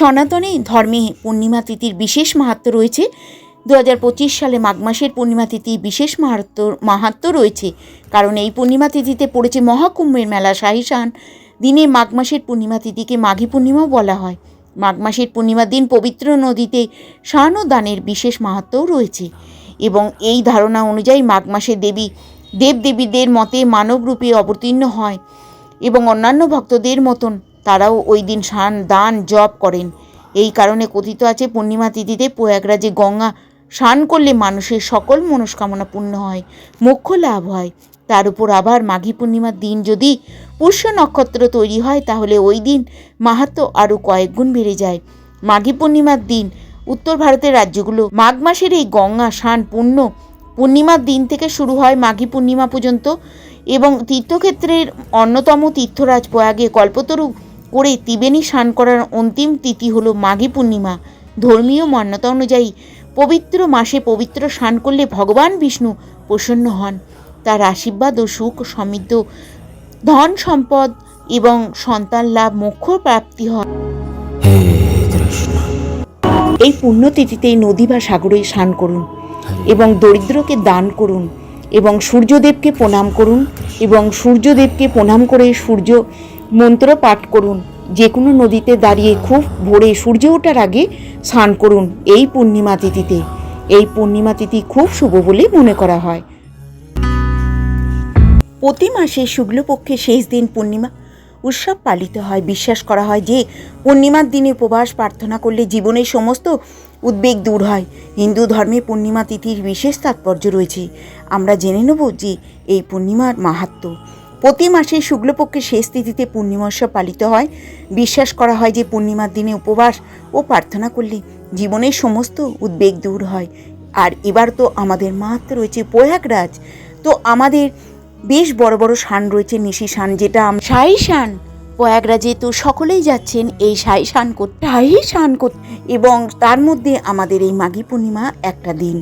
সনাতনী ধর্মে পূর্ণিমা তিথির বিশেষ মাহাত্ম রয়েছে। দু হাজার পঁচিশ সালে মাঘ মাসের পূর্ণিমা তিথি বিশেষ মাহাত্ম মাহাত্ম রয়েছে। কারণ এই পূর্ণিমা তিথিতে পড়েছে মহাকুম্ভের মেলা শাহিসান দিনে মাঘ মাসের পূর্ণিমা তিথিকে মাঘী পূর্ণিমাও বলা হয়। মাঘ মাসের পূর্ণিমার দিন পবিত্র নদীতে স্নান ও দানের বিশেষ মাহাত্মও রয়েছে। এবং এই ধারণা অনুযায়ী মাঘ মাসে দেবী, দেবদেবীদের মতে মানবরূপে অবতীর্ণ হয়। এবং অন্যান্য ভক্তদের মতন তারাও ওই দিন স্নান দান জপ করেন। এই কারণে কথিত আছে, পূর্ণিমা তিথিতে প্রয়াগরাজে গঙ্গা স্নান করলে মানুষের সকল মনস্কামনা পূর্ণ হয়, মোক্ষ লাভ হয়। তার উপর আবার মাঘী পূর্ণিমার দিন যদি পুষ্য নক্ষত্র তৈরি হয়, তাহলে ওই দিন মাহাত্ম আরও কয়েক গুণ বেড়ে যায়। মাঘী পূর্ণিমার দিন উত্তর ভারতের রাজ্যগুলো, মাঘ মাসের এই গঙ্গা স্নান পূর্ণ পূর্ণিমার দিন থেকে শুরু হয় মাঘী পূর্ণিমা পর্যন্ত এবং তীর্থক্ষেত্রের অন্যতম তীর্থরাজ প্রয়াগে কল্পতরু করে ত্রিবেণী স্নান করার অন্তিম তিথি হলো মাঘী পূর্ণিমা। ধর্মীয় মান্যতা অনুযায়ী পবিত্র মাসে পবিত্র স্নান করলে ভগবান বিষ্ণু প্রসন্ন হন। তার আশীর্বাদ ও সুখ সমৃদ্ধ ধন সম্পদ এবং সন্তান লাভ মোক্ষ প্রাপ্তি হয়। এই পুণ্যতিথিতে নদী বা সাগরে স্নান করুন এবং দরিদ্রকে দান করুন এবং সূর্যদেবকে প্রণাম করুন এবং সূর্যদেবকে প্রণাম করে সূর্য মন্ত্র পাঠ করুন। যে কোনো নদীতে দাঁড়িয়ে খুব ভোরে সূর্য ওঠার আগে স্নান করুন এই পূর্ণিমা তিথিতে। এই পূর্ণিমা তিথি খুব শুভ বলে মনে করা হয়। প্রতি মাসে শুক্লপক্ষের শেষ দিন পূর্ণিমা। উৎসব পালিত হয়। বিশ্বাস করা হয় যে পূর্ণিমার দিনে উপবাস, প্রার্থনা করলে জীবনের সমস্ত উদ্বেগ দূর হয়। হিন্দু ধর্মে পূর্ণিমা তিথির বিশেষ তাৎপর্য রয়েছে। আমরা জেনে নেব যে এই পূর্ণিমার মাহাত্ম্য প্রতি মাসে শুক্লপক্ষের শেষ তিথিতে পূর্ণিমা উৎসব পালিত হয়। বিশ্বাস করা হয় যে পূর্ণিমার দিনে উপবাস ও প্রার্থনা করলে জীবনের সমস্ত উদ্বেগ দূর হয়। আর এবার তো আমাদের মাহাত্ম রয়েছে প্রয়াগরাজ। তো আমাদের বেশ বড় বড় শান রয়েছে নিশি শান যেটা শাহী শান। প্রয়াগরাজে তো সকলেই যাচ্ছেন এই শাহী শান করতে। শাহী শান করতে এবং তার মধ্যে আমাদের এই মাঘী পূর্ণিমা একটা দিন।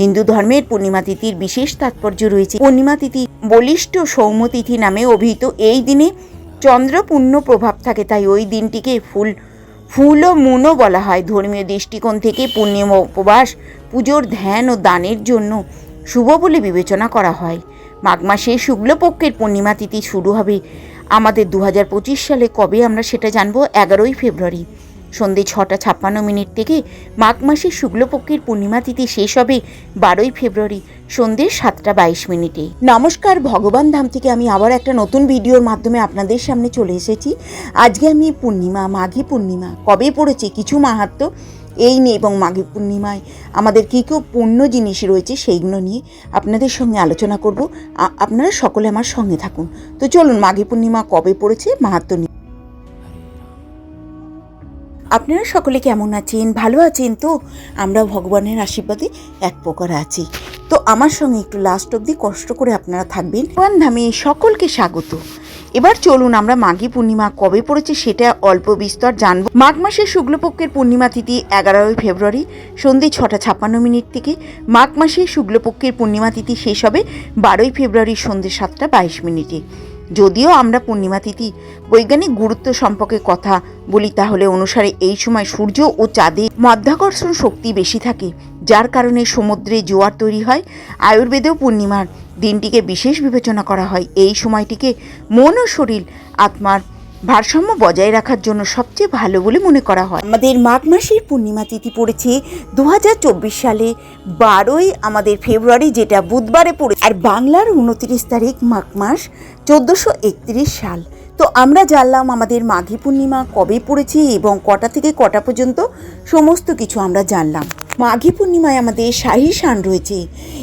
হিন্দু ধর্মের পূর্ণিমা তিথির বিশেষ তাৎপর্য রয়েছে। পূর্ণিমা তিথি বলিষ্ঠ সৌম্য তিথি নামে অভিহিত। এই দিনে চন্দ্র পূর্ণ প্রভাব থাকে, তাই ওই দিনটিকে ফুল ফুল ও মুনও বলা হয়। ধর্মীয় দৃষ্টিকোণ থেকে পূর্ণিমা উপবাস, পুজোর ধ্যান ও দানের জন্য শুভ বলে বিবেচনা করা হয়। মাঘ মাসে শুক্লপক্ষের পূর্ণিমা তিথি শুরু হবে। আমাদের দু হাজার পঁচিশ সালে কবে আমরা সেটা জানব? এগারোই ফেব্রুয়ারি। সন্ধে ছটা ছাপ্পান্ন মিনিট থেকে মাঘ মাসের শুক্লপক্ষের পূর্ণিমা তিথি শেষ হবে বারোই ফেব্রুয়ারি সন্ধে সাতটা বাইশ মিনিটে। নমস্কার, ভগবান ধাম থেকে আমি আবার একটা নতুন ভিডিওর মাধ্যমে আপনাদের সামনে চলে এসেছি। আজকে আমি পূর্ণিমা, মাঘী পূর্ণিমা, কবে পড়েছে কিছু মাহাত্ম এই নিয়ে এবং মাঘী পূর্ণিমায় আমাদের কী কী পূর্ণ জিনিস রয়েছে সেইগুলো নিয়ে আপনাদের সঙ্গে আলোচনা করব। আপনারা সকলে আমার সঙ্গে থাকুন। তো চলুন, মাঘী পূর্ণিমা কবে পড়েছে মাহাত্ম নিয়ে। আপনারা সকলে কেমন আছেন? ভালো আছেন তো? আমরা ভগবানের আশীর্বাদে এক প্রকার আছি। তো আমার সঙ্গে একটু লাস্ট অবধি কষ্ট করে আপনারা থাকবেন। ভগবান ধামে সকলকে স্বাগত। এবার চলুন আমরা মাঘী পূর্ণিমা কবে পড়েছে সেটা অল্প বিস্তর জানব। মাঘ মাসের শুক্লপক্ষের পূর্ণিমা তিথি এগারোই ফেব্রুয়ারি, সন্ধে ছটা ছাপ্পান্ন মিনিট থেকে। মাঘ মাসের শুক্লপক্ষের পূর্ণিমা তিথি শেষ হবে বারোই ফেব্রুয়ারি, সন্ধে সাতটা বাইশ মিনিটে। যদিও আমরা পূর্ণিমা তিথি বৈজ্ঞানিক গুরুত্ব সম্পর্কে কথা বলি, তাহলে অনুসারে এই সময় সূর্য ও চাঁদে মাধ্যাকর্ষণ শক্তি বেশি থাকে, যার কারণে সমুদ্রে জোয়ার তৈরি হয়। আয়ুর্বেদেও পূর্ণিমার দিনটিকে বিশেষ বিবেচনা করা হয়। এই সময়টিকে মন ও শরীর, আত্মার ভারসাম্য বজায় রাখার জন্য সবচেয়ে ভালো বলে মনে করা হয়। আমাদের মাঘ মাসের পূর্ণিমা তিথি পড়েছে দু হাজার চব্বিশ সালে, বারোই আমাদের ফেব্রুয়ারি যেটা বুধবারে পড়ে। আর বাংলার উনত্রিশ তারিখ মাঘ মাস চোদ্দোশো সাল। তো আমরা জানলাম আমাদের মাঘী পূর্ণিমা কবে পড়েছে এবং কটা থেকে কটা পর্যন্ত, সমস্ত কিছু আমরা জানলাম। মাঘী পূর্ণিমায় আমাদের শাহী শান রয়েছে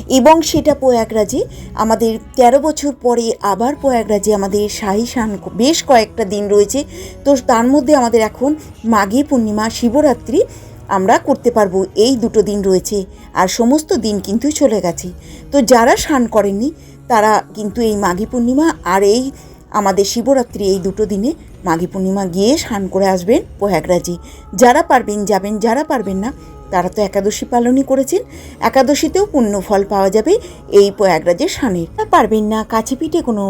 এবং সেটা প্রয়াগরাজে আমাদের তেরো বছর পরে আবার প্রয়াগরাজে আমাদের শাহী শান বেশ কয়েকটা দিন রয়েছে। তো তার মধ্যে আমাদের এখন মাঘী পূর্ণিমা, শিবরাত্রি আমরা করতে পারব। এই দুটো দিন রয়েছে আর সমস্ত দিন কিন্তু চলে গেছে। তো যারা স্নান করেননি, তারা কিন্তু এই মাঘী পূর্ণিমা আর এই আমাদের শিবরাত্রি এই দুটো দিনে মাঘী পূর্ণিমা গিয়ে স্নান করে আসবেন প্রয়াগরাজে। যারা পারবেন যাবেন, যারা পারবেন না তারা তো একাদশী পালনই করেছেন। একাদশীতেও পুণ্য ফল পাওয়া যাবে এই প্রয়াগরাজের স্নানের পারবেন না, কাছে পিঠে কোনো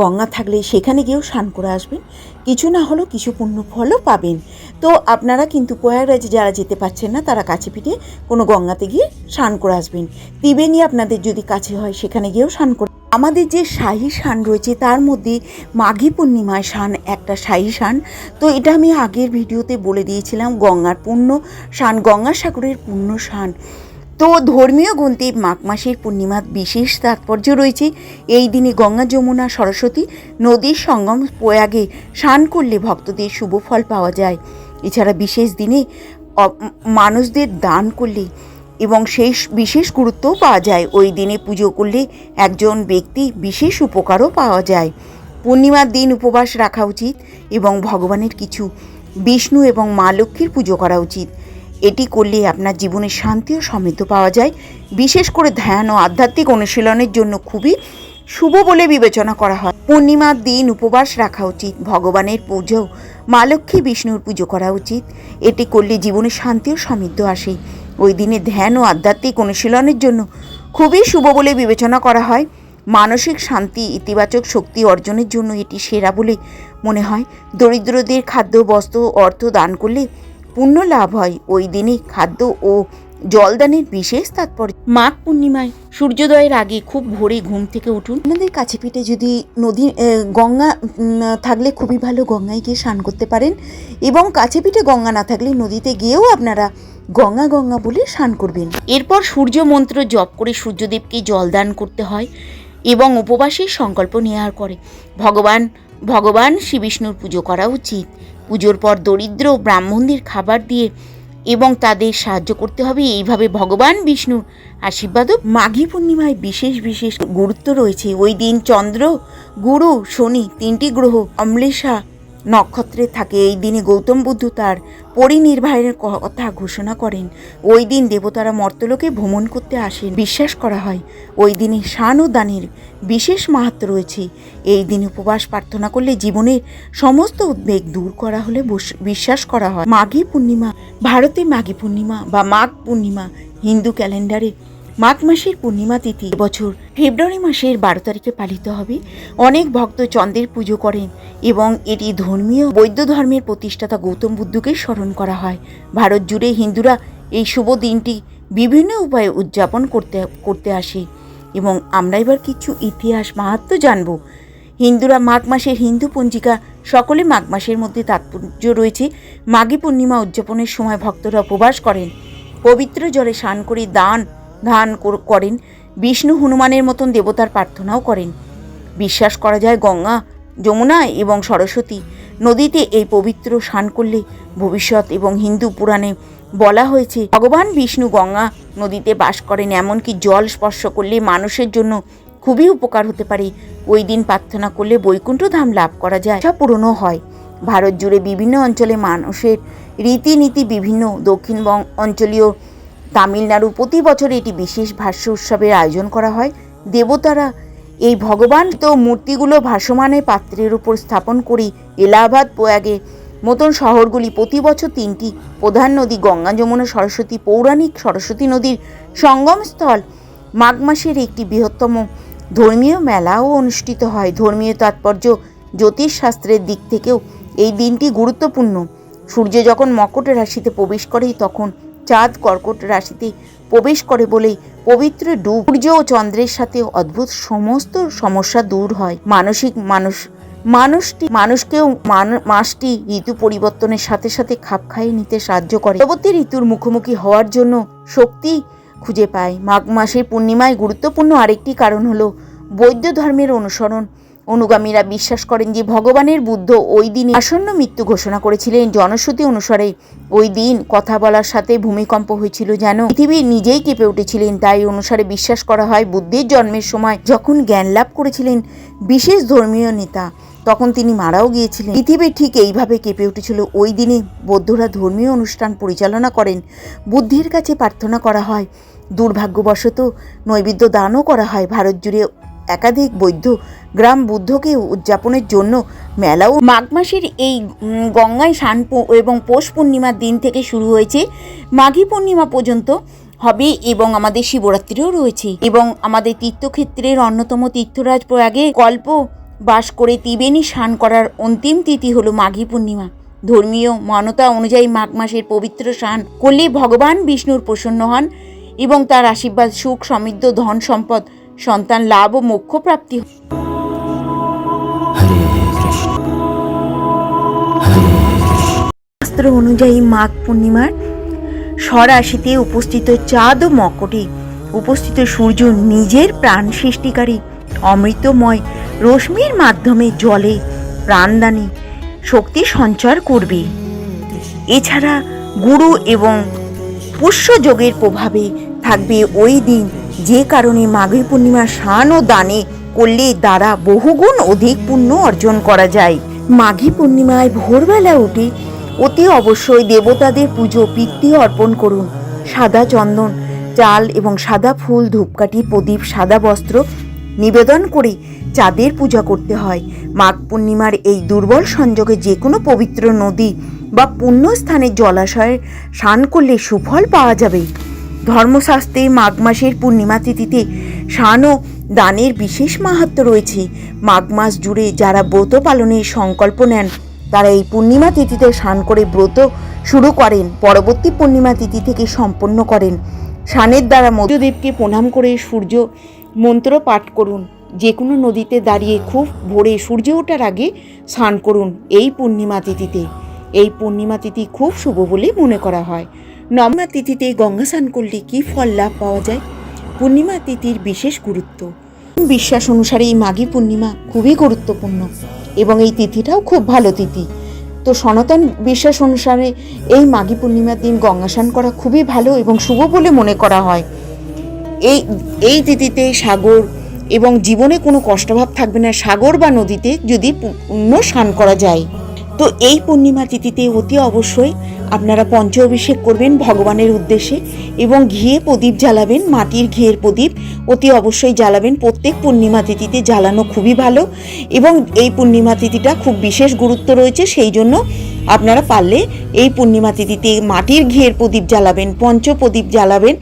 গঙ্গা থাকলে সেখানে গিয়েও স্নান করে আসবেন। কিছু না হলেও কিছু পুণ্য ফলও পাবেন। তো আপনারা কিন্তু প্রয়াগরাজে যারা যেতে পারছেন না, তারা কাছে পিঠে কোনো গঙ্গাতে গিয়ে স্নান করে আসবেন। ত্রিবেণী আপনাদের যদি কাছে হয়, সেখানে গিয়েও স্নান করে আমাদের যে শাহী শান রয়েছে, তার মধ্যে মাঘী পূর্ণিমায় শান একটা শাহী শান। তো এটা আমি আগের ভিডিওতে বলে দিয়েছিলাম, গঙ্গার পূর্ণ শান গঙ্গাসাগরের পূর্ণ শান। তো ধর্মীয় গ্রন্থে মাঘ মাসের পূর্ণিমার বিশেষ তাৎপর্য রয়েছে, এই দিনে গঙ্গা, যমুনা, সরস্বতী নদীর সঙ্গম প্রয়াগে স্নান করলে ভক্তদের শুভ ফল পাওয়া যায়। এছাড়া বিশেষ দিনে মানুষদের দান করলে এবং সেই বিশেষ গুরুত্বও পাওয়া যায়। ওই দিনে পুজো করলে একজন ব্যক্তি বিশেষ উপকারও পাওয়া যায়। পূর্ণিমার দিন উপবাস রাখা উচিত এবং ভগবানের কিছু বিষ্ণু এবং মা লক্ষ্মীর পুজো করা উচিত। এটি করলে আপনার জীবনে শান্তি ও সমৃদ্ধ পাওয়া যায়। বিশেষ করে ধ্যান ও আধ্যাত্মিক অনুশীলনের জন্য খুবই শুভ বলে বিবেচনা করা হয়। পূর্ণিমার দিন উপবাস রাখা উচিত। ভগবানের পুজো, মা লক্ষ্মী বিষ্ণুর পুজো করা উচিত। এটি করলে জীবনে শান্তি ও সমৃদ্ধ আসে। ওই দিনে ধ্যান ও আধ্যাত্মিক অনুশীলনের জন্য খুবই শুভ বলে বিবেচনা করা হয়। মানসিক শান্তি ইতিবাচক শক্তি অর্জনের জন্য এটি সেরা বলে মনে হয়। দরিদ্রদের খাদ্য বস্ত্র অর্থ দান করলে পুণ্য লাভ হয়। ওই দিনে খাদ্য ও জলদানের বিশেষ তাৎপর্য। মাঘ পূর্ণিমায় সূর্যোদয়ের আগে খুব ভোরে ঘুম থেকে উঠুন। আপনাদের কাছে পিঠে যদি নদী গঙ্গা থাকলে খুবই ভালো গঙ্গায় গিয়ে স্নান করতে পারেন এবং কাছে পিঠে গঙ্গা না থাকলে নদীতে গিয়েও আপনারা গঙ্গা গঙ্গা বলে স্নান করবেন। এরপর সূর্য মন্ত্র জপ করে সূর্যদেবকে জলদান করতে হয় এবং উপবাসের সংকল্প নেওয়ার করে। ভগবান ভগবান শ্রী বিষ্ণুর পুজো করা উচিত। পুজোর পর দরিদ্র ব্রাহ্মণদের খাবার দিয়ে এবং তাদের সাহায্য করতে হবে। এইভাবে ভগবান বিষ্ণুর আশীর্বাদও মাঘী পূর্ণিমায় বিশেষ বিশেষ গুরুত্ব রয়েছে। ওই দিন চন্দ্র, গুরু, শনি তিনটি গ্রহ অম্লেষা নক্ষত্রে থাকে। এই দিনে গৌতম বুদ্ধ তার পরিনির্বাহের কথা ঘোষণা করেন। ওই দিন দেবতারা মর্তলোকে ভ্রমণ করতে আসেন। বিশ্বাস করা হয়, ওই দিনে শান ও দানের বিশেষ মাহাত্ম রয়েছে। এই দিন উপবাস প্রার্থনা করলে জীবনের সমস্ত উদ্বেগ দূর করা হলে বিশ্বাস করা হয়। মাঘী পূর্ণিমা, ভারতে মাঘী পূর্ণিমা বা মাঘ পূর্ণিমা হিন্দু ক্যালেন্ডারে মাঘ মাসের পূর্ণিমা তিথি। বছর ফেব্রুয়ারি মাসের বারো তারিখে পালিত হবে। অনেক ভক্ত চন্দ্রের পুজো করেন এবং এটি ধর্মীয় বৌদ্ধ ধর্মের প্রতিষ্ঠাতা গৌতম বুদ্ধকে স্মরণ করা হয়। ভারত জুড়ে হিন্দুরা এই শুভ দিনটি বিভিন্ন উপায়ে উদযাপন করতে করতে আসে। এবং আমরা এবার কিছু ইতিহাস মাহাত্ম জানব। হিন্দুরা মাঘ মাসের হিন্দু পঞ্জিকা, সকলে মাঘ মাসের মধ্যে তাৎপর্য রয়েছে। মাঘী পূর্ণিমা উদযাপনের সময় ভক্তরা উপবাস করেন। পবিত্র জলে স্নান করে দান ধান করেন, বিষ্ণু হনুমানের মতন দেবতার প্রার্থনাও করেন। বিশ্বাস করা যায় গঙ্গা, যমুনা এবং সরস্বতী নদীতে এই পবিত্র স্নান করলে ভবিষ্যৎ এবং হিন্দু পুরাণে বলা হয়েছে, ভগবান বিষ্ণু গঙ্গা নদীতে বাস করেন এমনকি জল স্পর্শ করলে মানুষের জন্য খুবই উপকার হতে পারে। ওই দিন প্রার্থনা করলে বৈকুণ্ঠ ধাম লাভ করা যায় সব পূরণও হয়। ভারত জুড়ে বিভিন্ন অঞ্চলে মানুষের রীতিনীতি বিভিন্ন দক্ষিণবঙ্গ অঞ্চলীয় তামিলনাড়ু প্রতি বছর এটি বিশেষ ভাষ্য উৎসবের আয়োজন করা হয়। দেবতারা এই ভগবান তো মূর্তিগুলো ভাসমানের পাত্রের উপর স্থাপন করি এলাহাবাদ প্রয়াগে। মতন শহরগুলি প্রতি বছর তিনটি প্রধান নদী গঙ্গা, যমুনা, সরস্বতী, পৌরাণিক সরস্বতী নদীর সঙ্গমস্থল মাঘ মাসের একটি বৃহত্তম ধর্মীয় মেলাও অনুষ্ঠিত হয়। ধর্মীয় তাৎপর্য জ্যোতিষশাস্ত্রের দিক থেকেও এই দিনটি গুরুত্বপূর্ণ। সূর্য যখন মকট রাশিতে প্রবেশ করে তখন চাঁদ কর্কট রাশিতে প্রবেশ করে বলেই পবিত্র ডুব। সূর্য ও চন্দ্রের সাথে অদ্ভুত সমস্ত সমস্যা দূর হয়। মানসিক মানুষ, মানুষটি, মানুষকেও মান- মাসটি ঋতু পরিবর্তনের সাথে সাথে খাপ খাইয়ে নিতে সাহায্য করে। পরবর্তী ঋতুর মুখোমুখি হওয়ার জন্য শক্তি খুঁজে পায়। মাঘ মাসের পূর্ণিমায় গুরুত্বপূর্ণ আরেকটি কারণ হলো বৌদ্ধ ধর্মের অনুসরণ। অনুগামীরা বিশ্বাস করেন যে ভগবানের বুদ্ধ ওই দিনে আসন্ন মৃত্যু ঘোষণা করেছিলেন। জনশ্রুতি অনুসারে ওই দিন কথা বলার সাথে ভূমিকম্প হয়েছিল যেন পৃথিবী নিজেই কেঁপে উঠেছিলেন। তাই অনুসারে বিশ্বাস করা হয়, বুদ্ধের জন্মের সময় যখন জ্ঞান লাভ করেছিলেন বিশেষ ধর্মীয় নেতা, তখন তিনি মারাও গিয়েছিলেন। পৃথিবী ঠিক এইভাবে কেঁপে উঠেছিল। ওই দিনে বৌদ্ধরা ধর্মীয় অনুষ্ঠান পরিচালনা করেন। বুদ্ধির কাছে প্রার্থনা করা হয়। দুর্ভাগ্যবশত নৈবেদ্য দানও করা হয়। ভারত জুড়ে একাধিক বৌদ্ধ গ্রাম বুদ্ধকে উদযাপনের জন্য মেলাও মাঘ মাসের এই গঙ্গায় স্নান এবং পৌষ পূর্ণিমার দিন থেকে শুরু হয়েছে। মাঘী পূর্ণিমা পর্যন্ত হবে এবং আমাদের শিবরাত্রিও রয়েছে। এবং আমাদের তীর্থক্ষেত্রের অন্যতম তীর্থরাজ প্রয়াগে কল্প বাস করে ত্রিবেণী স্নান করার অন্তিম তিথি হলো মাঘী পূর্ণিমা। ধর্মীয় মানতা অনুযায়ী মাঘ মাসের পবিত্র স্নান করলে ভগবান বিষ্ণুর প্রসন্ন হন এবং তার আশীর্বাদ, সুখ, সমৃদ্ধ ধন সম্পদ সন্তান লাভ ও মোক্ষ প্রাপ্তি শাস্ত্র অনুযায়ী মাঘ পূর্ণিমার স্বরাশিতে উপস্থিত চাঁদ ও মকটে উপস্থিত সূর্য নিজের প্রাণ সৃষ্টিকারী, অমৃতময়, রশ্মির মাধ্যমে জলে প্রাণদানে শক্তি সঞ্চার করবে। এছাড়া গুরু এবং পুষ্য যোগের প্রভাবে থাকবে ওই দিন যে কারণে মাঘী পূর্ণিমার স্নান ও দানে করলে দ্বারা বহুগুণ অধিক পুণ্য অর্জন করা যায়। মাঘী পূর্ণিমায় ভোরবেলা উঠে অতি অবশ্যই দেবতাদের পুজো, পিতৃ অর্পণ করুন। সাদা চন্দন, চাল এবং সাদা ফুল, ধূপকাঠি, প্রদীপ, সাদা বস্ত্র নিবেদন করে চাঁদের পূজা করতে হয়। মাঘ পূর্ণিমার এই দুর্বল সংযোগে যে কোনো পবিত্র নদী বা পুণ্যস্থানের জলাশয়ে স্নান করলে সুফল পাওয়া যাবে। ধর্মশাস্ত্রে মাঘ মাসের পূর্ণিমা তিথিতে স্নান ও দানের বিশেষ মাহাত্ম রয়েছে। মাঘ মাস জুড়ে যারা ব্রত পালনের সংকল্প নেন, তারা এই পূর্ণিমা তিথিতে স্নান করে ব্রত শুরু করেন, পরবর্তী পূর্ণিমা তিথি থেকে সম্পন্ন করেন। স্নানের দ্বারা মধ্যদেবকে প্রণাম করে সূর্য মন্ত্র পাঠ করুন। যে কোনো নদীতে দাঁড়িয়ে খুব ভোরে সূর্য ওঠার আগে স্নান করুন এই পূর্ণিমা তিথিতে। এই পূর্ণিমা তিথি খুব শুভ বলে মনে করা হয়। নবমা তিথিতে গঙ্গা স্নান করলে কী ফল লাভ পাওয়া যায়? পূর্ণিমা তিথির বিশেষ গুরুত্ব। বিশ্বাস অনুসারে এই মাঘী পূর্ণিমা খুবই গুরুত্বপূর্ণ এবং এই তিথিটাও খুব ভালো তিথি। তো সনাতন বিশ্বাস অনুসারে এই মাঘী পূর্ণিমার দিন গঙ্গা স্নান করা খুবই ভালো এবং শুভ বলে মনে করা হয়। এই এই তিথিতে সাগর এবং জীবনে কোনো কষ্টভাব থাকবে না। সাগর বা নদীতে যদি পূর্ণ স্নান করা যায়। তো এই পূর্ণিমা তিথিতে অতি অবশ্যই আপনারা পঞ্চ অভিষেক করবেন ভগবানের উদ্দেশ্যে এবং ঘিয়ে প্রদীপ জ্বালাবেন, মাটির ঘিয়ের প্রদীপ অতি অবশ্যই জ্বালাবেন। প্রত্যেক পূর্ণিমা তিথিতে জ্বালানো খুবই ভালো এবং এই পূর্ণিমা তিথিটা খুব বিশেষ গুরুত্ব রয়েছে, সেই জন্য আপনারা পারলে এই পূর্ণিমা তিথিতে মাটির ঘিয়ের প্রদীপ জ্বালাবেন, পঞ্চ প্রদীপ জ্বালাবেন।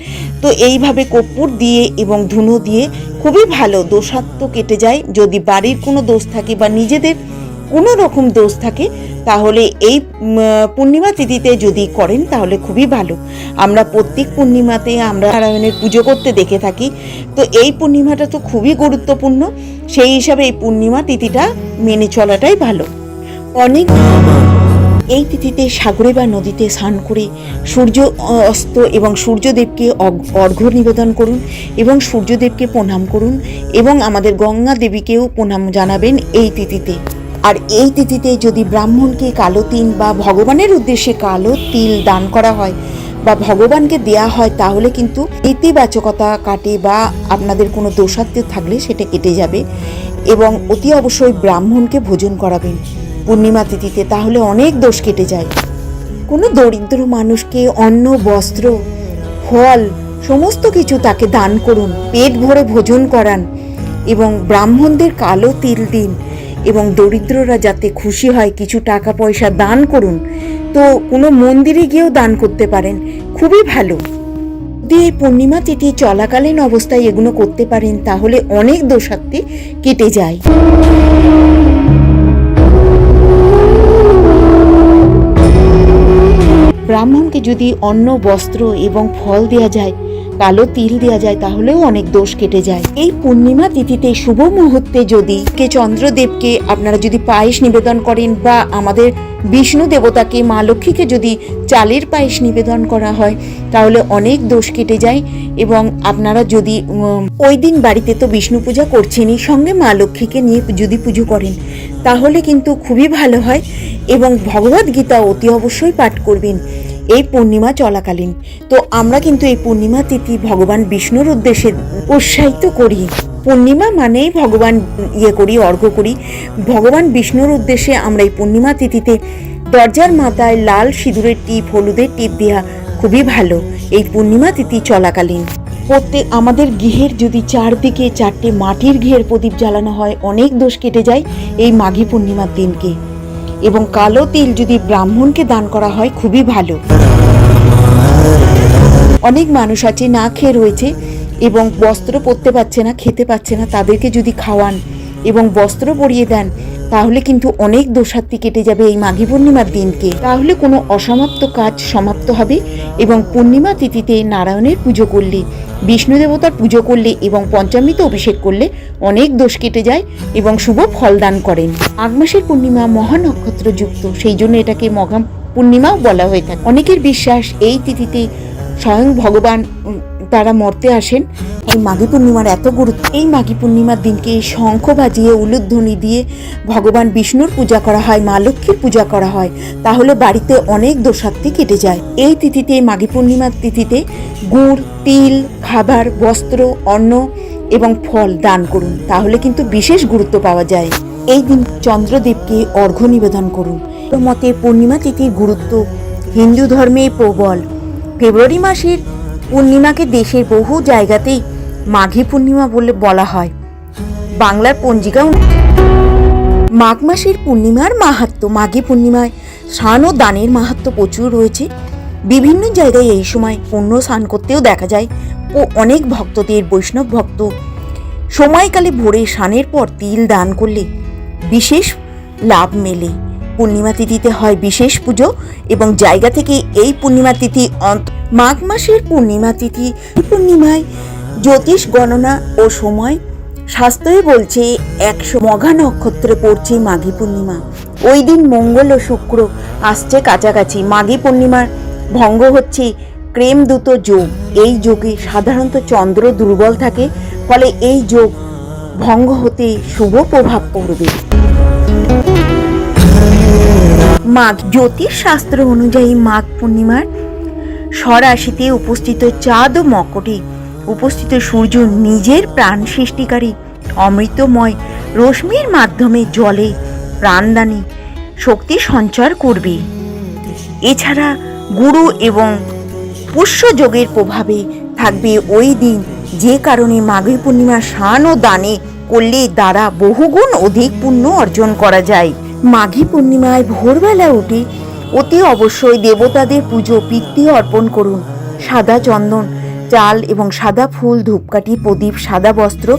তো এইভাবে কর্পূর দিয়ে এবং ধুনো দিয়ে খুবই ভালো, দোষাত্ম কেটে যায়। যদি বাড়ির কোনো দোষ থাকে বা নিজেদের কোনো রকম দোষ থাকে, তাহলে এই পূর্ণিমা তিথিতে যদি করেন, তাহলে খুবই ভালো। আমরা প্রত্যেক পূর্ণিমাতে আমরা নারায়ণের পুজো করতে দেখে থাকি। তো এই পূর্ণিমাটা তো খুবই গুরুত্বপূর্ণ। সেই হিসাবে এই পূর্ণিমা তিথিটা মেনে চলাটাই ভালো। অনেক এই তিথিতে সাগরে বা নদীতে স্নান করে সূর্য অস্ত এবং সূর্যদেবকে অর্ঘ্য নিবেদন করুন এবং সূর্যদেবকে প্রণাম করুন এবং আমাদের গঙ্গা দেবীকেও প্রণাম জানাবেন এই তিথিতে। আর এই তিথিতে যদি ব্রাহ্মণকে কালো তিল বা ভগবানের উদ্দেশ্যে কালো তিল দান করা হয় বা ভগবানকে দেয়া হয়, তাহলে কিন্তু ইতিবাচকতা কাটে বা আপনাদের কোনো দোষাত্ম থাকলে সেটা কেটে যাবে এবং অতি অবশ্যই ব্রাহ্মণকে ভোজন করাবেন পূর্ণিমা তিথিতে, তাহলে অনেক দোষ কেটে যায়। কোনো দরিদ্র মানুষকে অন্ন, বস্ত্র, ফল, সমস্ত কিছু তাকে দান করুন, পেট ভরে ভোজন করান এবং ব্রাহ্মণদের কালো তিল দিন। এবং দরিদ্ররা যাতে খুশি হয়, কিছু টাকা পয়সা দান করুন, তো কোনো মন্দিরে গিয়েও দান করতে পারেন। খুবই ভালো। যদি এই পূর্ণিমা তিথি চলাকালীন অবস্থায় এগুলো করতে পারেন, তাহলে অনেক দোষাক্তি কেটে যায়। ব্রাহ্মণকে যদি অন্ন, বস্ত্র এবং ফল দেওয়া যায় কালো তিল দেওয়া যায়, তাহলেও অনেক দোষ কেটে যায়। এই পূর্ণিমা তিথিতে শুভ মুহূর্তে যদি কে চন্দ্রদেবকে আপনারা যদি পায়েস নিবেদন করেন বা আমাদের বিষ্ণু দেবতাকে, মা লক্ষ্মীকে যদি চালের পায়েস নিবেদন করা হয়, তাহলে অনেক দোষ কেটে যায় এবং আপনারা যদি ওই দিন বাড়িতে তো বিষ্ণু পূজা করছেনই, সঙ্গে মা লক্ষ্মীকে নিয়ে যদি পুজো করেন, তাহলে কিন্তু খুবই ভালো হয় এবং ভগবদ্গীতা অতি অবশ্যই পাঠ করবেন। এই পূর্ণিমা চলাকালীন। তো আমরা কিন্তু এই পূর্ণিমা তিথি ভগবান বিষ্ণুর উদ্দেশ্যে উৎসাহিত করি। পূর্ণিমা মানেই ভগবান ইয়ে করি, অর্ঘ্য করি। ভগবান বিষ্ণুর উদ্দেশ্যে আমরা এই পূর্ণিমা তিথিতে দরজার মাথায় লাল সিঁদুরের টিপ, হলুদের টিপ দেওয়া খুবই ভালো। এই পূর্ণিমা তিথি চলাকালীন। প্রত্যেক আমাদের গৃহের যদি চারদিকে চারটে মাটির ঘের প্রদীপ জ্বালানো হয়, অনেক দোষ কেটে যায় এই মাঘী পূর্ণিমার দিনকে। এবং কালো তিল যদি ব্রাহ্মণকে দান করা হয়, খুবই ভালো। অনেক মানুষ আছে, না খেয়ে রয়েছে এবং বস্ত্র পরতে পারছে না, খেতে পাচ্ছে না, তাদেরকে যদি খাওয়ান এবং বস্ত্র পরিয়ে দেন, তাহলে কিন্তু অনেক দোষার্থী কেটে যাবে এই মাঘী পূর্ণিমার দিনকে। তাহলে কোনো অসমাপ্ত কাজ সমাপ্ত হবে এবং পূর্ণিমা তিথিতে নারায়ণের পুজো করলে, বিষ্ণু দেবতার পুজো করলে এবং পঞ্চামৃত অভিষেক করলে অনেক দোষ কেটে যায় এবং শুভ ফল দান করেন। মাঘ মাসের পূর্ণিমা মহা নক্ষত্র যুক্ত সেই জন্য এটাকে মঘা পূর্ণিমাও বলা হয়ে থাকে। অনেকের বিশ্বাস এই তিথিতে স্বয়ং ভগবান তারা মর্তে আসেন। এই মাঘী পূর্ণিমার এত গুরুত্ব, এই মাঘী পূর্ণিমার দিনকে শঙ্খ বাজিয়ে, উলুধ্বনি দিয়ে ভগবান বিষ্ণুর পূজা করা হয়, মা লক্ষ্মীর পূজা করা হয়। তাহলে বাড়িতে অনেক দোষার্থী কেটে যায়। এই তিথিতে, মাঘী পূর্ণিমার তিথিতে গুড়, তিল, খাবার, বস্ত্র, অন্ন এবং ফল দান করুন। তাহলে কিন্তু বিশেষ গুরুত্ব পাওয়া যায়। এই দিন চন্দ্রদেবকে অর্ঘ্য নিবেদন করুন। মতে পূর্ণিমা তিথির গুরুত্ব হিন্দু ধর্মে প্রবল। ফেব্রুয়ারি মাসের পূর্ণিমাকে দেশের বহু জায়গাতেই মাঘী পূর্ণিমা বলে বলা হয়। বাংলার পঞ্জিকা মাঘ মাসের পূর্ণিমার মাহাত্ম্য মাঘী পূর্ণিমায় স্নান ও দানের মাহাত্ম্য প্রচুর রয়েছে। বিভিন্ন জায়গায় এই সময় পুণ্য স্নান করতেও দেখা যায় ও অনেক ভক্তদের বৈষ্ণব ভক্ত। সময়কালে ভোরে স্নানের পর তিল দান করলে বিশেষ লাভ মেলে। পূর্ণিমা তিথিতে হয় বিশেষ পুজো এবং জায়গা থেকে এই পূর্ণিমা তিথি অন্ত- মাঘ মাসের পূর্ণিমা তিথি পূর্ণিমায় জ্যোতিষ গণনা ও সময়। শাস্ত্রে বলছে একশো মঘা নক্ষত্রে পড়ছে মাঘী পূর্ণিমা। ওই দিন মঙ্গল ও শুক্র আসছে কাছাকাছি। মাঘী পূর্ণিমার ভঙ্গ হচ্ছে ক্রেম দ্রুত যোগ। এই যোগে সাধারণত চন্দ্র দুর্বল থাকে, ফলে এই যোগ ভঙ্গ হতে শুভ প্রভাব পড়বে। মাঘ জ্যোতিষ শাস্ত্র অনুযায়ী মাঘ পূর্ণিমার স্বরাশিতে উপস্থিত চাঁদ ও মকটে। উপস্থিত সূর্য নিজের প্রাণ সৃষ্টিকারী, অমৃতময়, রশ্মির মাধ্যমে জলে প্রাণদানী শক্তি সঞ্চার করবে। এছাড়া গুরু এবং পুষ্য যোগের প্রভাবে থাকবে ওই দিন, যে কারণে মাঘী পূর্ণিমা স্নান ও দানে করলে দ্বারা বহুগুণ অধিক পুণ্য অর্জন করা যায়। মাঘী পূর্ণিমায় ভোরবেলা উঠে অতি অবশ্যই দেবতাদের পুজো, পিতৃ অর্পণ করুন। সাদা চন্দন, চাল এবং সাদা ফুল, ধূপকাঠি, প্রদীপ, সাদা বস্ত্র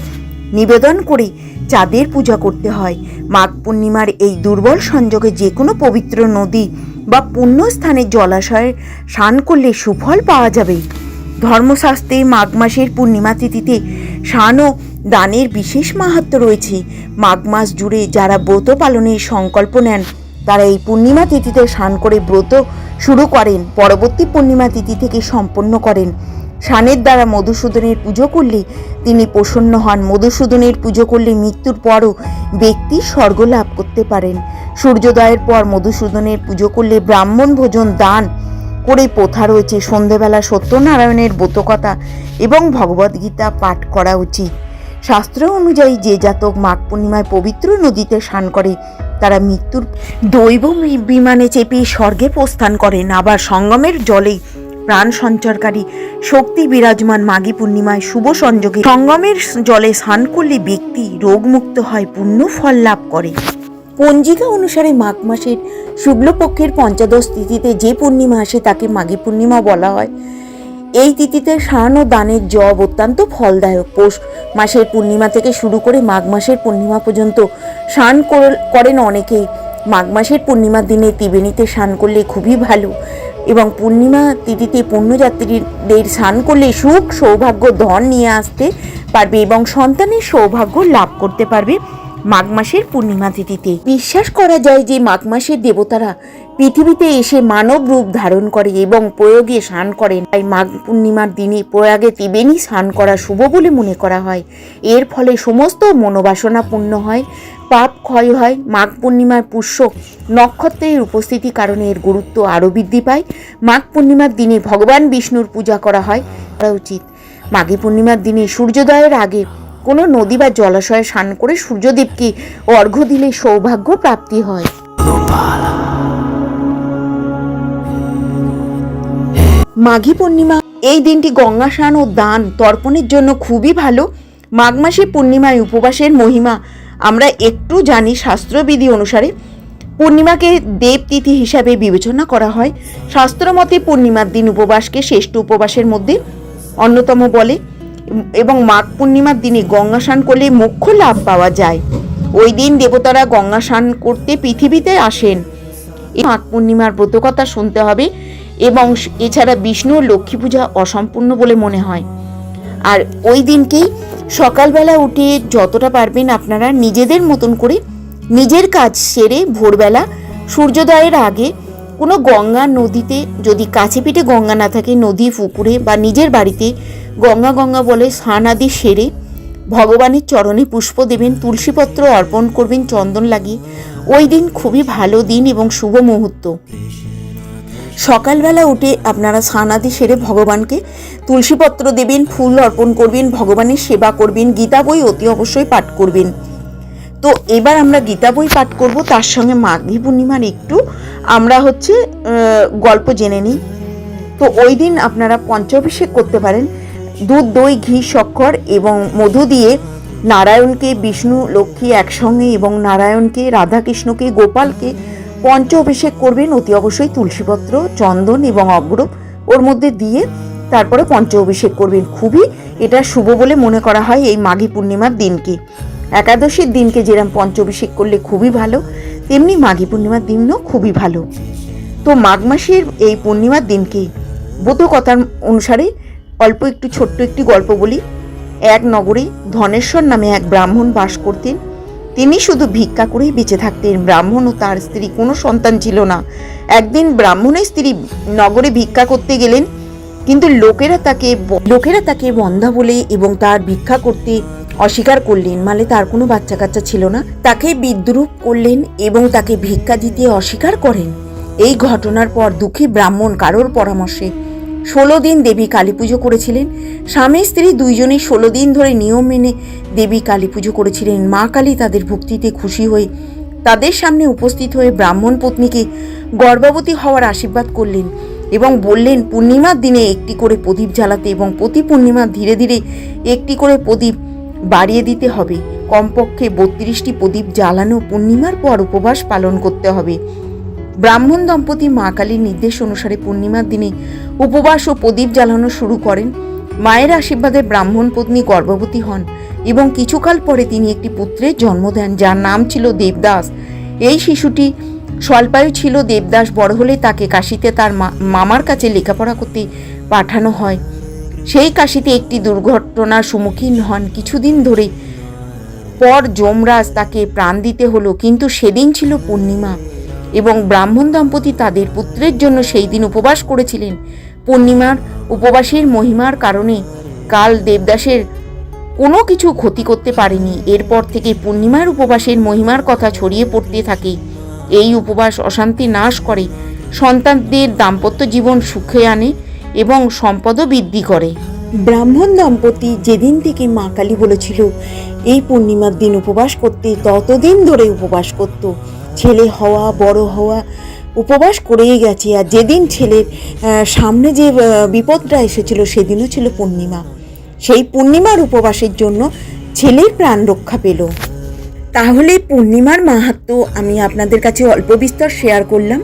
নিবেদন করে চাঁদের পূজা করতে হয়। মাঘ পূর্ণিমার এই দুর্বল সংযোগে যে কোনো পবিত্র নদী বা পুণ্যস্থানের জলাশয়ে স্নান করলে সুফল পাওয়া যাবে। ধর্মশাস্ত্রে মাঘ মাসের পূর্ণিমা তিথিতে স্নান ও দানের বিশেষ মাহাত্ম্য রয়েছে। মাঘ মাস জুড়ে যারা ব্রত পালনের সংকল্প নেন, তারা এই পূর্ণিমা তিথিতে স্নান করে ব্রত শুরু করেন, পরবর্তী পূর্ণিমা তিথি থেকে সম্পন্ন করেন। স্নানের দ্বারা মধুসূদনের পুজো করলে তিনি প্রসন্ন হন। মধুসূদনের পুজো করলে মৃত্যুর পরও ব্যক্তি স্বর্গ লাভ করতে পারেন। সূর্যোদয়ের পর মধুসূদনের পুজো করলে ব্রাহ্মণ ভোজন দান করে প্রথা রয়েছে। সন্ধেবেলা সত্যনারায়ণের ব্রতকথা এবং ভগবদ্গীতা পাঠ করা উচিত। শাস্ত্র অনুযায়ী যে জাতক মাঘ পূর্ণিমায় পবিত্র নদীতে স্নান করে, তারা মৃত্যুর দৈব বিমানে চেপে স্বর্গে প্রস্থান করেন। আবার সঙ্গমের জলে প্রাণ সঞ্চারকারী, শক্তি বিরাজমান মাঘী পূর্ণিমায় শুভ সংযোগে সঙ্গমের জলে স্নান করলে ব্যক্তি রোগমুক্ত হয় পূর্ণ ফল লাভ করে। পঞ্জিকা অনুসারে মাঘ মাসের শুক্লপক্ষের পঞ্চদশ তিথিতে যে পূর্ণিমা আসে, তাকে মাঘী পূর্ণিমা বলা হয়। এই তিথিতে সান ও দানের জব অত্যন্ত ফলদায়ক। পৌষ মাসের পূর্ণিমা থেকে শুরু করে মাঘ মাসের পূর্ণিমা পর্যন্ত স্নান কর- করেন অনেকেই। মাঘ মাসের পূর্ণিমার দিনে ত্রিবেণীতে স্নান করলে খুবই ভালো এবং পূর্ণিমা তিথিতে পুণ্যযাত্রীদের স্নান করলে সুখ, সৌভাগ্য, ধন নিয়ে আসতে পারবে এবং সন্তানের সৌভাগ্য লাভ করতে পারবে। মাঘ মাসের পূর্ণিমা তিথিতে। বিশ্বাস করা যায় যে মাঘ মাসের দেবতারা পৃথিবীতে এসে মানব রূপ ধারণ করে এবং প্রয়োগে স্নান করেন। তাই মাঘ পূর্ণিমার দিনে প্রয়াগে ত্রিবেণী স্নান করা শুভ বলে মনে করা হয়। এর ফলে সমস্ত মনোবাসনা পূর্ণ হয়, পাপ ক্ষয় হয়। মাঘ পূর্ণিমার পুষ্য নক্ষত্রের উপস্থিতি কারণে এর গুরুত্ব আরও বৃদ্ধি পায়। মাঘ পূর্ণিমার দিনে ভগবান বিষ্ণুর পূজা করা হয়, করা উচিত। মাঘী পূর্ণিমার দিনে সূর্যোদয়ের আগে কোনো নদী বা জলাশয়ে স্নান করে সূর্যদেবকে অর্ঘ্য দিলে সৌভাগ্য প্রাপ্তি হয়। মাঘী পূর্ণিমা, এই দিনটি গঙ্গা স্নান ও দান তর্পণের জন্য খুবই ভালো। মাঘ মাসে পূর্ণিমায় উপবাসের মহিমা আমরা একটু জানি শাস্ত্রবিধি অনুসারে। পূর্ণিমাকে দেবতিথি হিসাবে বিবেচনা করা হয়। শাস্ত্রমতে পূর্ণিমার দিন উপবাসকে শ্রেষ্ঠ উপবাসের মধ্যে অন্যতম বলে। এবং মাঘ পূর্ণিমার দিনে গঙ্গা স্নান করলে মোক্ষ লাভ পাওয়া যায়। ওই দিন দেবতারা গঙ্গা স্নান করতে পৃথিবীতে আসেন। এই মাঘ পূর্ণিমার ব্রতকথা শুনতে হবে এবং এছাড়া বিষ্ণু লক্ষ্মী পূজা অসম্পূর্ণ বলে মনে হয়। আর ওই দিনকেই সকালবেলা উঠে যতটা পারবেন আপনারা নিজেদের মতন করে নিজের কাজ সেরে ভোরবেলা সূর্যোদয়ের আগে কোনো গঙ্গা নদীতে যদি কাছে পিঠে গঙ্গা না থাকে, নদী, পুকুরে বা নিজের বাড়িতে গঙ্গা গঙ্গা বলে স্নান আদি সেরে ভগবানের চরণে পুষ্প দেবেন, তুলসীপত্র অর্পণ করবেন চন্দন লাগিয়ে। ওই দিন খুবই ভালো দিন এবং শুভ মুহূর্ত। সকালবেলা উঠে আপনারা স্নানাদি সেরে ভগবানকে তুলসীপত্র দেবেন, ফুল অর্পণ করবেন, ভগবানের সেবা করবেন, গীতা বই অতি অবশ্যই পাঠ করবেন। তো এবার আমরা গীতা বই পাঠ করব, তার সঙ্গে মাঘী পূর্ণিমার একটু আমরা হচ্ছে গল্প জেনে নিই। তো ওই দিন আপনারা পঞ্চাভিষেক করতে পারেন। দুধ, দই, ঘি, শক্কর এবং মধু দিয়ে নারায়ণকে, বিষ্ণু, লক্ষ্মী একসঙ্গে এবং নারায়ণকে, রাধাকৃষ্ণকে, গোপালকে পঞ্চ অভিষেক করবেন। অতি অবশ্যই তুলসীপত্র, চন্দন এবং অগ্র ওর মধ্যে দিয়ে তারপরে পঞ্চ অভিষেক করবেন। খুবই এটা শুভ বলে মনে করা হয় এই মাঘী পূর্ণিমার দিনকে। একাদশীর দিনকে যেরকম পঞ্চ অভিষেক করলে খুবই ভালো, তেমনি মাঘী পূর্ণিমার দিনও খুবই ভালো। তো মাঘ মাসের এই পূর্ণিমার দিনকে বোধ কথার অনুসারে অল্প একটু ছোট্ট একটি গল্প বলি। এক নগরে ধনেশ্বর নামে এক ব্রাহ্মণ বাস করতেন। তিনি শুধু ভিক্ষা করেই বেঁচে থাকতেন। ব্রাহ্মণ ও তার স্ত্রী কোনো সন্তান ছিল না। একদিন ব্রাহ্মণের স্ত্রী নগরে ভিক্ষা করতে গেলেন, কিন্তু লোকেরা তাকে লোকেরা তাকে বন্ধা বলে এবং তার ভিক্ষা করতে অস্বীকার করলেন। মানে তার কোনো বাচ্চা কাচ্চা ছিল না। তাকে বিদ্রুপ করলেন এবং তাকে ভিক্ষা দিতে অস্বীকার করেন। এই ঘটনার পর দুঃখী ব্রাহ্মণ কারোর পরামর্শে ষোলো দিন দেবী কালী পুজো করেছিলেন। স্বামী, স্ত্রী দুইজনেই ষোলো দিন ধরে নিয়ম মেনে দেবী কালী পুজো করেছিলেন। মা কালী তাদের ভক্তিতে খুশি হয়ে তাদের সামনে উপস্থিত হয়ে ব্রাহ্মণ পত্নীকে গর্ভবতী হওয়ার আশীর্বাদ করলেন এবং বললেন, পূর্ণিমার দিনে একটি করে প্রদীপ জ্বালাতে এবং প্রতি পূর্ণিমা ধীরে ধীরে একটি করে প্রদীপ বাড়িয়ে দিতে হবে। কমপক্ষে বত্রিশটি প্রদীপ জ্বালানো পূর্ণিমার পর উপবাস পালন করতে হবে। ব্রাহ্মণ দম্পতি মা কালীর নির্দেশ অনুসারে পূর্ণিমার দিনে উপবাস ও প্রদীপ জ্বালানো শুরু করেন। মায়ের আশীর্বাদে ব্রাহ্মণ পত্নী গর্ভবতী হন এবং কিছুকাল পরে তিনি একটি পুত্রের জন্ম দেন, যার নাম ছিল দেবদাস। এই শিশুটি স্বল্পায়ু ছিল, দেবদাস বড় হলে তাকে কাশিতে তার মামার কাছে লেখাপড়া করতে পাঠানো হয়। সেই কাশিতে একটি দুর্ঘটনার সম্মুখীন হন। কিছুদিন ধরে পর যমরাজ তাকে প্রাণ দিতে হলো, কিন্তু সেদিন ছিল পূর্ণিমা এবং ব্রাহ্মণ দম্পতি তাদের পুত্রের জন্য সেই দিন উপবাস করেছিলেন। পূর্ণিমার, উপবাসের মহিমার কারণে কাল দেবদাসের কোনো কিছু ক্ষতি করতে পারেনি। এরপর থেকে পূর্ণিমার, উপবাসের মহিমার কথা ছড়িয়ে পড়তে থাকে। এই উপবাস অশান্তি নাশ করে, সন্তানদের দাম্পত্য জীবন সুখে আনে এবং সম্পদও বৃদ্ধি করে। ব্রাহ্মণ দম্পতি যেদিন থেকে মা কালী বলেছিল, এই পূর্ণিমার দিন উপবাস করতে ততদিন ধরে উপবাস করত। ছেলে হওয়া, বড় হওয়া উপবাস করেই গেছি। আর যেদিন ছেলের সামনে যে বিপদটা এসেছিল সেদিনও ছিল পূর্ণিমা। সেই পূর্ণিমার উপবাসের জন্য ছেলের প্রাণ রক্ষা পেল। তাহলে পূর্ণিমার মাহাত্ম আমি আপনাদের কাছে অল্প বিস্তর শেয়ার করলাম।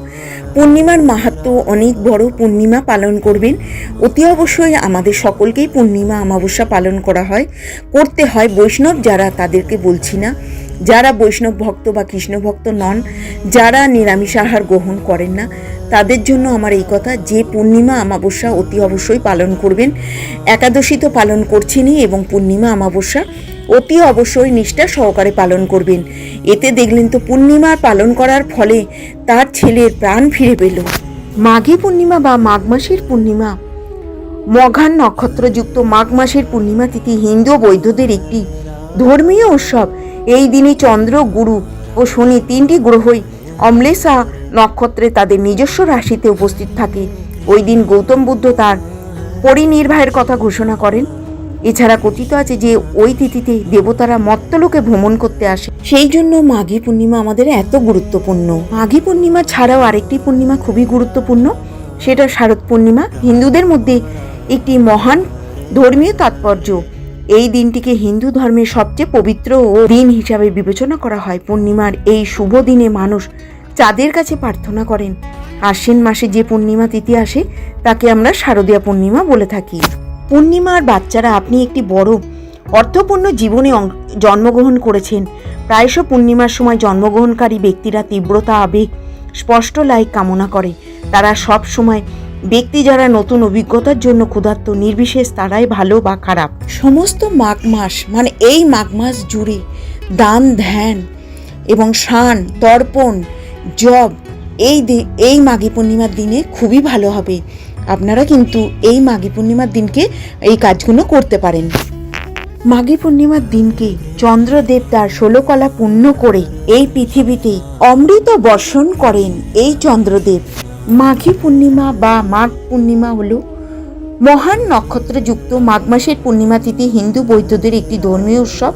পূর্ণিমার মাহাত্ম অনেক বড় পূর্ণিমা পালন করবেন। অতি অবশ্যই আমাদের সকলকেই পূর্ণিমা অমাবস্যা পালন করা হয়। করতে হয় বৈষ্ণব যারা তাদেরকে বলছি না। যারা বৈষ্ণব ভক্ত বা কৃষ্ণ ভক্ত নন, যারা নিরামিষ আহার গ্রহণ করেন না, তাদের জন্য আমার এই কথা, যে পূর্ণিমা অমাবস্যা অতি অবশ্যই পালন করবেন। একাদশী তো পালন করছেনই এবং পূর্ণিমা অমাবস্যা অতি অবশ্যই নিষ্ঠা সহকারে পালন করবেন। এতে দেখলেন তো পূর্ণিমা পালন করার ফলে তার ছেলের প্রাণ ফিরে পেল। মাঘী পূর্ণিমা বা মাঘ মাসের পূর্ণিমা? মঘান নক্ষত্রযুক্ত মাঘ মাসের পূর্ণিমা তিথি হিন্দু ও বৌদ্ধদের একটি ধর্মীয় উৎসব। এই দিনে চন্দ্র, গুরু ও শনি তিনটি গ্রহই অম্লেষা নক্ষত্রে তাদের নিজস্ব রাশিতে উপস্থিত থাকে। ওই দিন গৌতম বুদ্ধ তার পরিনির্বাহের কথা ঘোষণা করেন। এছাড়া কথিত আছে যে, ওই তিথিতে দেবতারা মত্তলোকে ভ্রমণ করতে আসে। সেই জন্য মাঘী পূর্ণিমা আমাদের এত গুরুত্বপূর্ণ। মাঘী পূর্ণিমা ছাড়াও আরেকটি পূর্ণিমা খুবই গুরুত্বপূর্ণ। সেটা শারদ পূর্ণিমা। হিন্দুদের মধ্যে একটি মহান ধর্মীয় তাৎপর্য। এই দিনটিকে হিন্দু ধর্মের সবচেয়ে পবিত্র ও দিন হিসাবে বিবেচনা করা হয়। পূর্ণিমার এই শুভ দিনে মানুষ চাঁদের কাছে প্রার্থনা করেন। আশ্বিন মাসে যে পূর্ণিমা তিথি আসে, তাকে আমরা শারদীয়া পূর্ণিমা বলে থাকি। পূর্ণিমার বাচ্চারা আপনি একটি বড়, অর্থপূর্ণ জীবনে জন্মগ্রহণ করেছেন। প্রায়শ পূর্ণিমার সময় জন্মগ্রহণকারী ব্যক্তিরা তীব্রতা, আবেগ, স্পষ্ট লাইক কামনা করে। তারা সব সময় ব্যক্তি যারা নতুন অভিজ্ঞতার জন্য ক্ষুধার্ত, নির্বিশেষ তারাই ভালো বা খারাপ। সমস্ত মাঘ মাস মানে এই মাঘ মাস জুড়ে দান, ধ্যান এবং শান তর্পণ জব এই এই মাঘী পূর্ণিমার দিনে খুবই ভালো হবে। আপনারা কিন্তু এই মাঘী পূর্ণিমার দিনকে এই কাজগুলো করতে পারেন। মাঘী পূর্ণিমার দিনকে চন্দ্রদেব তার ষোলকলা পূর্ণ করে এই পৃথিবীতে অমৃত বর্ষণ করেন এই চন্দ্রদেব। মাঘী পূর্ণিমা বা মাঘ পূর্ণিমা হল মহান নক্ষত্রযুক্ত মাঘ মাসের পূর্ণিমা তিথি হিন্দু বৌদ্ধদের একটি ধর্মীয় উৎসব।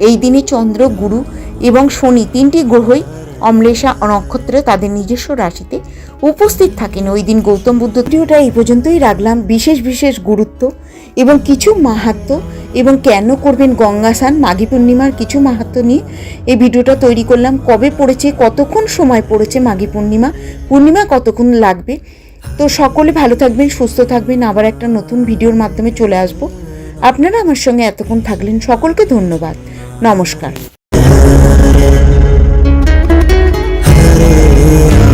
এই দিনে চন্দ্র, গুরু এবং শনি তিনটি গ্রহই অম্লেষা নক্ষত্রে তাদের নিজস্ব রাশিতে উপস্থিত থাকেন। ওই দিন গৌতম বুদ্ধ ভিডিওটা এই পর্যন্তই রাখলাম। বিশেষ বিশেষ গুরুত্ব এবং কিছু মাহাত্ম এবং কেন করবেন গঙ্গা স্নান মাঘী পূর্ণিমার কিছু মাহাত্ম নিয়ে এই ভিডিওটা তৈরি করলাম। কবে পড়েছে, কতক্ষণ সময় পড়েছে মাঘী পূর্ণিমা পূর্ণিমা কতক্ষণ লাগবে? তো সকলে ভালো থাকবেন, সুস্থ থাকবেন। আবার একটা নতুন ভিডিওর মাধ্যমে চলে আসব। আপনারা আমার সঙ্গে এতক্ষণ থাকলেন। সকলকে ধন্যবাদ। নমস্কার। Yeah.